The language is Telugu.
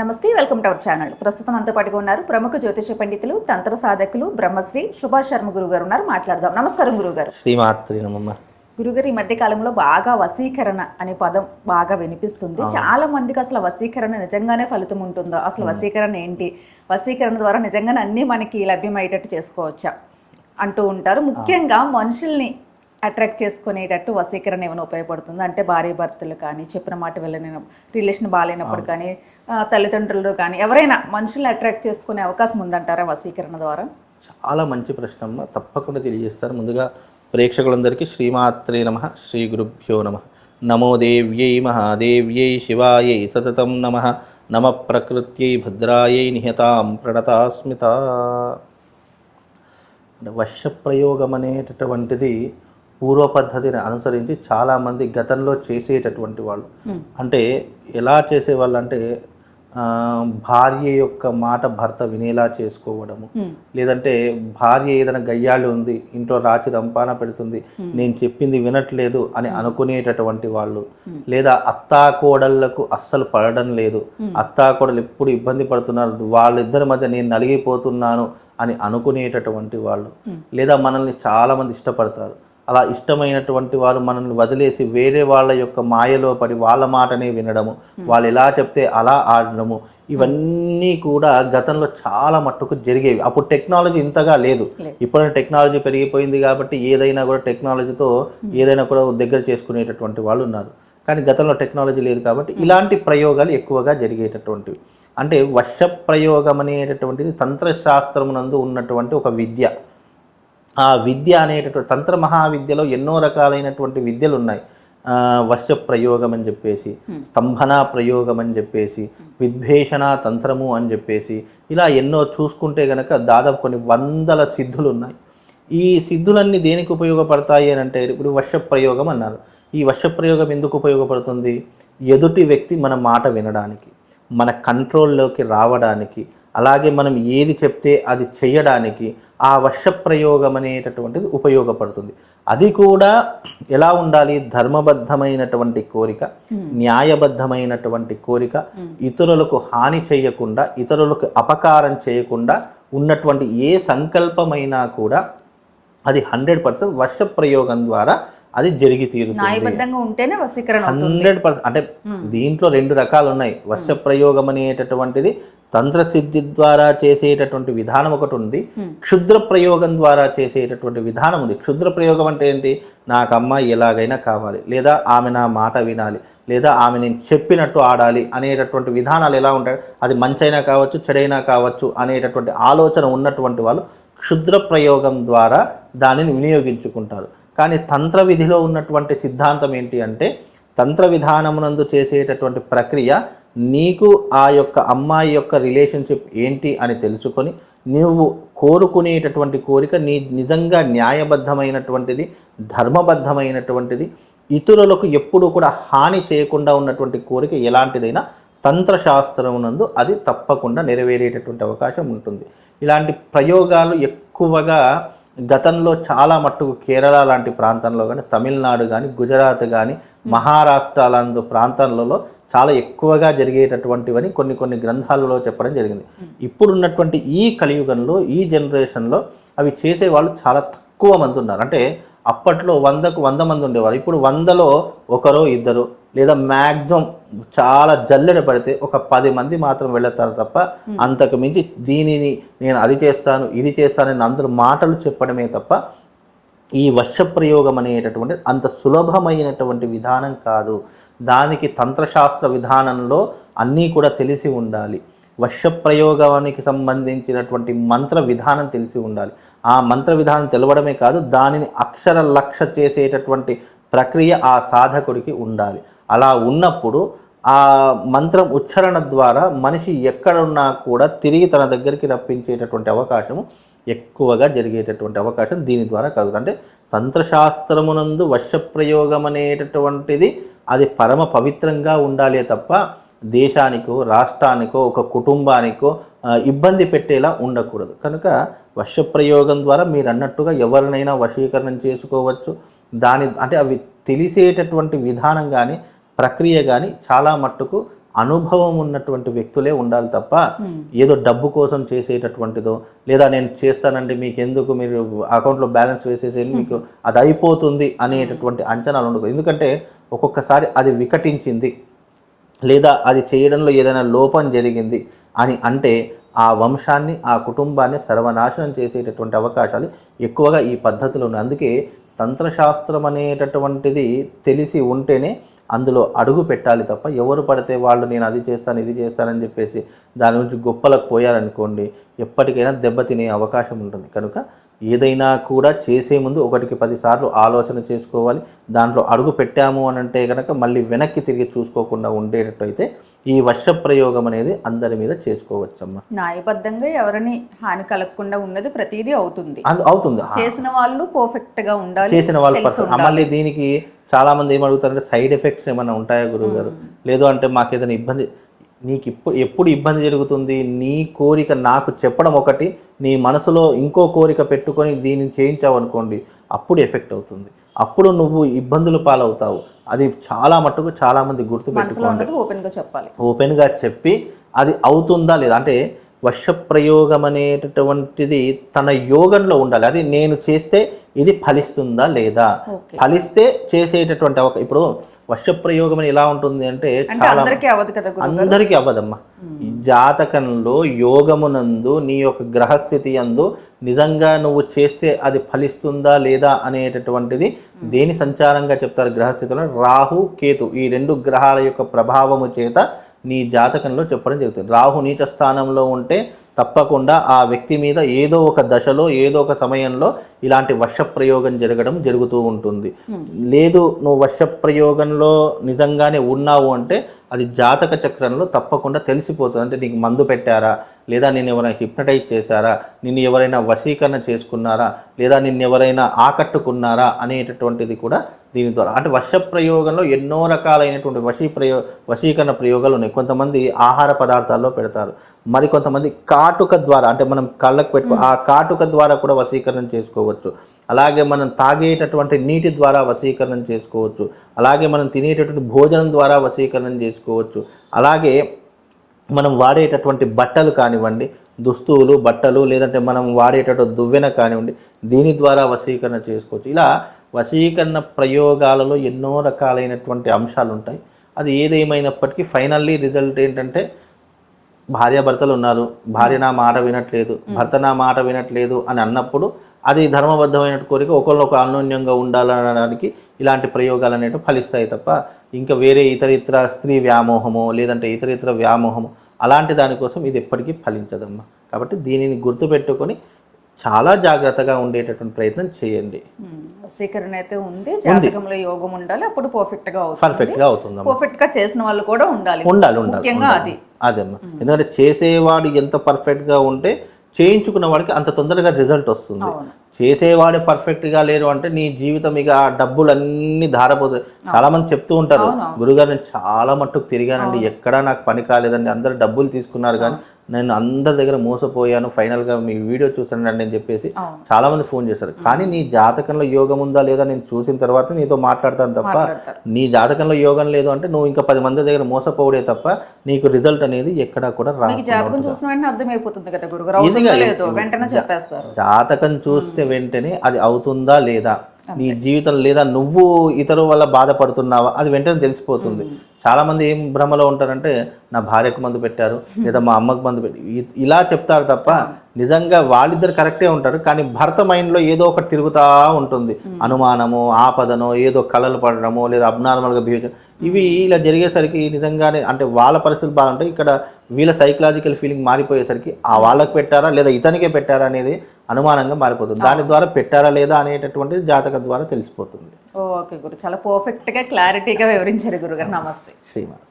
నమస్తే వెల్కమ్ టు అవర్ ఛానల్. ప్రస్తుతం అంతా పాటుగా ఉన్నారు ప్రముఖ జ్యోతిష పండితులు తంత్ర సాధకులు బ్రహ్మశ్రీ సుభాష్ శర్మ గురువు గారు ఉన్నారు. మాట్లాడదాం. నమస్కారం గురుగారు. గురుగారు ఈ మధ్య కాలంలో బాగా వశీకరణ అనే పదం బాగా వినిపిస్తుంది. చాలా మందికి అసలు వశీకరణ నిజంగానే ఫలితం ఉంటుందా? అసలు వశీకరణ ఏంటి? వశీకరణ ద్వారా నిజంగానే అన్ని మనకి లభ్యమయ్యేటట్టు చేసుకోవచ్చా? అంటూ ఉంటారు. ముఖ్యంగా మనుషుల్ని అట్రాక్ట్ చేసుకునేటట్టు వశీకరణ ఏమైనా ఉపయోగపడుతుంది? అంటే భార్య భర్తలు కానీ చెప్పిన మాట వెళ్ళని రిలేషన్ బాగాలేనప్పుడు కానీ తల్లిదండ్రులు కానీ ఎవరైనా మనుషుల్ని అట్రాక్ట్ చేసుకునే అవకాశం ఉందంటారా వశీకరణ ద్వారా? చాలా మంచి ప్రశ్న అమ్మ. తప్పకుండా తెలియజేస్తారు. ముందుగా ప్రేక్షకులందరికీ శ్రీమాత్రే నమ శ్రీ గురుభ్యో నమ. నమో దేవ్యై మహాదేవ్యై శివాయై సతతం నమ. నమ ప్రకృత్యై భద్రాయై నిహతాం ప్రణతాస్మిత. వశప్రయోగం అనేటటువంటిది పూర్వ పద్ధతిని అనుసరించి చాలామంది గతంలో చేసేటటువంటి వాళ్ళు. అంటే ఎలా చేసేవాళ్ళు అంటే భార్య యొక్క మాట భర్త వినేలా చేసుకోవడము. లేదంటే భార్య ఏదైనా గయ్యాళ్ళు ఉంది ఇంట్లో రాచి రంపాన పెడుతుంది నేను చెప్పింది వినట్లేదు అని అనుకునేటటువంటి వాళ్ళు. లేదా అత్తా కోడళ్ళకు అస్సలు పడడం లేదు. అత్తా కోడలు ఎప్పుడు ఇబ్బంది పడుతున్నారు వాళ్ళిద్దరి మధ్య నేను నలిగిపోతున్నాను అని అనుకునేటటువంటి వాళ్ళు. లేదా మనల్ని చాలా మంది ఇష్టపడతారు. అలా ఇష్టమైనటువంటి వారు మనల్ని వదిలేసి వేరే వాళ్ళ యొక్క మాయలో పడి వాళ్ళ మాటనే వినడము వాళ్ళు ఎలా చెప్తే అలా ఆడడము ఇవన్నీ కూడా గతంలో చాలా మట్టుకు జరిగేవి. అప్పుడు టెక్నాలజీ ఇంతగా లేదు. ఇప్పుడు టెక్నాలజీ పెరిగిపోయింది కాబట్టి ఏదైనా కూడా టెక్నాలజీతో ఏదైనా కూడా దగ్గర చేసుకునేటటువంటి వాళ్ళు ఉన్నారు. కానీ గతంలో టెక్నాలజీ లేదు కాబట్టి ఇలాంటి ప్రయోగాలు ఎక్కువగా జరిగేటటువంటివి. అంటే వశ ప్రయోగం అనేటటువంటిది తంత్రశాస్త్రమునందు ఉన్నటువంటి ఒక విద్య. ఆ విద్య అనేటటువంటి తంత్ర మహావిద్యలో ఎన్నో రకాలైనటువంటి విద్యలు ఉన్నాయి వర్ష ప్రయోగం అని చెప్పేసి స్తంభన ప్రయోగం అని చెప్పేసి విద్వేషణ తంత్రము అని చెప్పేసి ఇలా ఎన్నో చూసుకుంటే గనక దాదాపు కొన్ని వందల సిద్ధులు ఉన్నాయి ఈ సిద్ధులన్నీ దేనికి ఉపయోగపడతాయి అని అంటే ఇప్పుడు వర్ష ప్రయోగం అన్నారు. ఈ వర్ష ప్రయోగం ఎందుకు ఉపయోగపడుతుంది? ఎదుటి వ్యక్తి మన మాట వినడానికి మన కంట్రోల్లోకి రావడానికి అలాగే మనం ఏది చెప్తే అది చేయడానికి ఆ వర్ష ప్రయోగం అనేటటువంటిది ఉపయోగపడుతుంది. అది కూడా ఎలా ఉండాలి? ధర్మబద్ధమైనటువంటి కోరిక న్యాయబద్ధమైనటువంటి కోరిక ఇతరులకు హాని చేయకుండా ఇతరులకు అపకారం చేయకుండా ఉన్నటువంటి ఏ సంకల్పమైనా కూడా అది హండ్రెడ్ పర్సెంట్ వర్ష ప్రయోగం ద్వారా అది జరిగి తీరుతుంది. Hundred percent. అంటే దీంట్లో రెండు రకాలు ఉన్నాయి వర్ష ప్రయోగం అనేటటువంటిది తంత్ర సిద్ధి ద్వారా చేసేటటువంటి విధానం ఒకటి ఉంది. క్షుద్ర ప్రయోగం ద్వారా చేసేటటువంటి విధానం ఉంది. క్షుద్ర ప్రయోగం అంటే ఏంటి? నాకు అమ్మాయి ఎలాగైనా కావాలి. లేదా ఆమె నా మాట వినాలి. లేదా ఆమె నేను చెప్పినట్టు ఆడాలి అనేటటువంటి విధానాలు ఎలా ఉంటాయి? అది మంచైనా కావచ్చు చెడైనా కావచ్చు అనేటటువంటి ఆలోచన ఉన్నటువంటి వాళ్ళు క్షుద్ర ప్రయోగం ద్వారా దానిని వినియోగించుకుంటారు. కానీ తంత్ర విధిలో ఉన్నటువంటి సిద్ధాంతం ఏంటి అంటే తంత్ర విధానమునందు చేసేటటువంటి ప్రక్రియ నీకు ఆ యొక్క అమ్మాయి యొక్క రిలేషన్షిప్ ఏంటి అని తెలుసుకొని నువ్వు కోరుకునేటటువంటి కోరిక నీ నిజంగా న్యాయబద్ధమైనటువంటిది ధర్మబద్ధమైనటువంటిది ఇతరులకు ఎప్పుడూ కూడా హాని చేయకుండా ఉన్నటువంటి కోరిక ఎలాంటిదైనా తంత్రశాస్త్రమునందు అది తప్పకుండా నెరవేరేటటువంటి అవకాశం ఉంటుంది. ఇలాంటి ప్రయోగాలు ఎక్కువగా గతంలో చాలా మట్టుకు కేరళ లాంటి ప్రాంతంలో కానీ తమిళనాడు కానీ గుజరాత్ కానీ మహారాష్ట్ర లాంటి ప్రాంతాలలో చాలా ఎక్కువగా జరిగేటటువంటివని కొన్ని కొన్ని గ్రంథాలలో చెప్పడం జరిగింది. ఇప్పుడున్నటువంటి ఈ కలియుగంలో ఈ జనరేషన్లో అవి చేసే వాళ్ళు చాలా తక్కువ మంది ఉన్నారు. అంటే అప్పట్లో వందకు వంద మంది ఉండేవారు. ఇప్పుడు వందలో ఒకరో ఇద్దరు లేదా మ్యాక్సిమం చాలా జల్లెడ పడితే ఒక పది మంది మాత్రం వెళతారు తప్ప అంతకు మించి దీనిని నేను అది చేస్తాను ఇది చేస్తానని అందరూ మాటలు చెప్పడమే తప్ప ఈ వర్ష ప్రయోగం అనేటటువంటి అంత సులభమైనటువంటి విధానం కాదు. దానికి తంత్రశాస్త్ర విధానంలో అన్నీ కూడా తెలిసి ఉండాలి. వర్ష ప్రయోగానికి సంబంధించినటువంటి మంత్ర విధానం తెలిసి ఉండాలి. ఆ మంత్ర విధానం తెలవడమే కాదు దానిని అక్షర లక్ష చేసేటటువంటి ప్రక్రియ ఆ సాధకుడికి ఉండాలి. అలా ఉన్నప్పుడు ఆ మంత్రం ఉచ్చారణ ద్వారా మనిషి ఎక్కడున్నా కూడా తిరిగి తన దగ్గరికి రప్పించేటటువంటి అవకాశము ఎక్కువగా జరిగేటటువంటి అవకాశం దీని ద్వారా కలుగుతుంది. అంటే తంత్రశాస్త్రమునందు వర్ష ప్రయోగం అనేటటువంటిది అది పరమ పవిత్రంగా ఉండాలే తప్ప దేశానికో రాష్ట్రానికో ఒక కుటుంబానికో ఇబ్బంది పెట్టేలా ఉండకూడదు. కనుక వర్ష ప్రయోగం ద్వారా మీరు అన్నట్టుగా ఎవరినైనా వశీకరణం చేసుకోవచ్చు. దాని అంటే అవి తెలిసేటటువంటి విధానం కానీ ప్రక్రియ కానీ చాలా మట్టుకు అనుభవం ఉన్నటువంటి వ్యక్తులే ఉండాలి తప్ప ఏదో డబ్బు కోసం చేసేటటువంటిదో లేదా నేను చేస్తానండి మీకు ఎందుకు మీరు అకౌంట్లో బ్యాలెన్స్ వేసేసేది మీకు అది అయిపోతుంది అనేటటువంటి అంచనాలు ఉండదు ఎందుకంటే ఒక్కొక్కసారి అది వికటించింది. లేదా అది చేయడంలో ఏదైనా లోపం జరిగింది అని అంటే ఆ వంశాన్ని ఆ కుటుంబాన్ని సర్వనాశనం చేసేటటువంటి అవకాశాలు ఎక్కువగా ఈ పద్ధతిలో ఉన్నాయి. అందుకే తంత్రశాస్త్రం అనేటటువంటిది తెలిసి ఉంటేనే అందులో అడుగు పెట్టాలి తప్ప ఎవరు పడితే వాళ్ళు నేను అది చేస్తాను ఇది చేస్తానని చెప్పేసి దాని గురించి గొప్పలకు పోయారనుకోండి ఎప్పటికైనా దెబ్బతినే అవకాశం ఉంటుంది. కనుక ఏదైనా కూడా చేసే ముందు ఒకటికి పదిసార్లు ఆలోచన చేసుకోవాలి. దాంట్లో అడుగు పెట్టాము అని అంటే కనుక మళ్ళీ వెనక్కి తిరిగి చూసుకోకుండా ఉండేటట్టయితే ఈ వర్ష ప్రయోగం అనేది అందరి మీద చేసుకోవచ్చమ్మా. న్యాయబద్ధంగా ఎవరిని హాని కలగకుండా ఉన్నది ప్రతిదీ అవుతుంది. అవుతుంది. చేసిన వాళ్ళు పర్ఫెక్ట్గా ఉండాలి చేసిన వాళ్ళు. మళ్ళీ దీనికి చాలా మంది ఏమడుగుతారంటే సైడ్ ఎఫెక్ట్స్ ఏమైనా ఉంటాయా గురువు గారు లేదు అంటే మాకు ఏదైనా ఇబ్బంది నీకు ఇప్పుడు ఎప్పుడు ఇబ్బంది జరుగుతుంది? నీ కోరిక నాకు చెప్పడం ఒకటి నీ మనసులో ఇంకో కోరిక పెట్టుకొని దీన్ని చేయించావు అనుకోండి అప్పుడు ఎఫెక్ట్ అవుతుంది. అప్పుడు నువ్వు ఇబ్బందులు పాలవుతావు. అది చాలా మట్టుకు చాలా మంది గుర్తు మనసులో ఉన్నది ఓపెన్గా చెప్పాలి. ఓపెన్గా చెప్పి అది అవుతుందా లేదా? అంటే వర్ష ప్రయోగం అనేటటువంటిది తన యోగంలో ఉండాలి. అది నేను చేస్తే ఇది ఫలిస్తుందా లేదా? ఫలిస్తే చేసేటటువంటి అవకాశం ఇప్పుడు వర్ష ప్రయోగం అని ఎలా ఉంటుంది అంటే చాలా అందరికీ అవ్వదమ్మా. జాతకంలో యోగమునందు నీ యొక్క గ్రహస్థితి అందు నిజంగా నువ్వు చేస్తే అది ఫలిస్తుందా లేదా అనేటటువంటిది దేని సంచారంగా చెప్తారు గ్రహస్థితిలో? రాహు కేతు ఈ రెండు గ్రహాల యొక్క ప్రభావము చేత నీ జాతకంలో చెప్పడం జరుగుతుంది. రాహు నీచ స్థానంలో ఉంటే తప్పకుండా ఆ వ్యక్తి మీద ఏదో ఒక దశలో ఏదో ఒక సమయంలో ఇలాంటి వర్ష ప్రయోగం జరగడం జరుగుతూ ఉంటుంది. లేదు నువ్వు వర్ష ప్రయోగంలో నిజంగానే ఉన్నావు అంటే అది జాతక చక్రంలో తప్పకుండా తెలిసిపోతుంది. అంటే నీకు మందు పెట్టారా? లేదా నేను ఎవరైనా హిప్నటైజ్ చేశారా? నిన్ను ఎవరైనా వశీకరణ చేసుకున్నారా? లేదా నిన్ను ఎవరైనా ఆకట్టుకున్నారా? అనేటటువంటిది కూడా దీని ద్వారా. అంటే వర్ష ప్రయోగంలో ఎన్నో రకాలైనటువంటి వశీ ప్రయో వశీకరణ ప్రయోగాలు ఉన్నాయి. కొంతమంది ఆహార పదార్థాల్లో పెడతారు. మరి కొంతమంది కాటుక ద్వారా అంటే మనం కళ్ళకు పెట్టుకో ఆ కాటుక ద్వారా కూడా వశీకరణ చేసుకోవచ్చు. అలాగే మనం తాగేటటువంటి నీటి ద్వారా వశీకరణం చేసుకోవచ్చు. అలాగే మనం తినేటటువంటి భోజనం ద్వారా వశీకరణం చేసుకోవచ్చు. అలాగే మనం వాడేటటువంటి బట్టలు కానివ్వండి దుస్తువులు బట్టలు లేదంటే మనం వాడేటటువంటి దువ్వెన కానివ్వండి దీని ద్వారా వశీకరణ చేసుకోవచ్చు. ఇలా వశీకరణ ప్రయోగాలలో ఎన్నో రకాలైనటువంటి అంశాలు ఉంటాయి. అది ఏదేమైనప్పటికీ ఫైనల్లీ రిజల్ట్ ఏంటంటే భార్యాభర్తలు ఉన్నారు. భార్య నా మాట వినట్లేదు. భర్త నా మాట వినట్లేదు అని అన్నప్పుడు అది ధర్మబద్ధమైన కోరిక ఒకళ్ళొక అన్యోన్యంగా ఉండాలనడానికి ఇలాంటి ప్రయోగాలు అనేవి ఫలిస్తాయి తప్ప ఇంకా వేరే ఇతర ఇతర స్త్రీ వ్యామోహము లేదంటే ఇతర ఇతర వ్యామోహము అలాంటి దానికోసం ఇది ఎప్పటికీ ఫలించదమ్మా. కాబట్టి దీనిని గుర్తుపెట్టుకొని చాలా జాగ్రత్తగా ఉండేటటువంటి ప్రయత్నం చేయండి. వశీకరణ అయితే ఉంది. జాతకంలో యోగం ఉండాలి. అప్పుడు పర్ఫెక్ట్గా అవుతుంది. పర్ఫెక్ట్గా అవుతుందమ్మా. పర్ఫెక్ట్గా చేసిన వాళ్ళు కూడా ఉండాలి. ఉండాలి ఉండాలి ముఖ్యంగా ఉండాలి. అది. అదేమ్మా ఎందుకంటే చేసేవాడు ఎంత పర్ఫెక్ట్గా ఉంటే చేయించుకున్న వాడికి అంత తొందరగా రిజల్ట్ వస్తుంది. చేసేవాడు పర్ఫెక్ట్గా లేరు అంటే నీ జీవితం ఇక ఆ డబ్బులన్నీ ధారపోతాయి. చాలా మంది చెప్తూ ఉంటారు. గురుగారు నేను చాలా మట్టుకు తిరిగానండి. ఎక్కడా నాకు పని కాలేదండి. అందరు డబ్బులు తీసుకున్నారు కానీ నేను అందరి దగ్గర మోసపోయాను. ఫైనల్గా మీ వీడియో చూసానండి అని చెప్పేసి అవును. చాలా మంది ఫోన్ చేస్తారు కానీ నీ జాతకంలో యోగం ఉందా లేదా నేను చూసిన తర్వాత నీతో మాట్లాడతాను తప్ప నీ జాతకంలో యోగం లేదు అంటే నువ్వు ఇంకా పది మంది దగ్గర మోసపోవడే తప్ప నీకు రిజల్ట్ అనేది ఎక్కడా కూడా రాదు జాతకం చూసిన వెంటనే అర్థమైపోతుంది కదా గురుగారు. జాతకం చూస్తే వెంటనే అది అవుతుందా లేదా? నీ జీవితం లేదా నువ్వు ఇతరు వల్ల బాధపడుతున్నావా? అది వెంటనే తెలిసిపోతుంది. చాలా మంది ఏం భ్రమలో ఉంటారంటే నా భార్యకు మందు పెట్టారు లేదా మా అమ్మకు మందు పెట్టి ఇలా చెప్తారు తప్ప నిజంగా వాళ్ళిద్దరు కరెక్టే ఉంటారు కానీ భర్త మైండ్లో ఏదో ఒకటి తిరుగుతా ఉంటుంది. అనుమానము ఆపదనో ఏదో కలలు పడడమో లేదా అబ్నార్మల్గా బిహేవ్ ఇవి ఇలా జరిగేసరికి నిజంగానే అంటే వాళ్ళ పరిస్థితులు బాగుంటాయి. ఇక్కడ వీళ్ళ సైకలాజికల్ ఫీలింగ్ మారిపోయేసరికి ఆ వాళ్ళకి పెట్టారా లేదా ఇతనికే పెట్టారా అనేది అనుమానంగా మారిపోతుంది. దాని ద్వారా పెట్టారా లేదా అనేటటువంటిది జాతకం ద్వారా తెలిసిపోతుంది. ఓకే గురు. చాలా పర్ఫెక్ట్గా క్లారిటీగా వివరించారు గురుగారు. నమస్తే. శ్రీమాన్.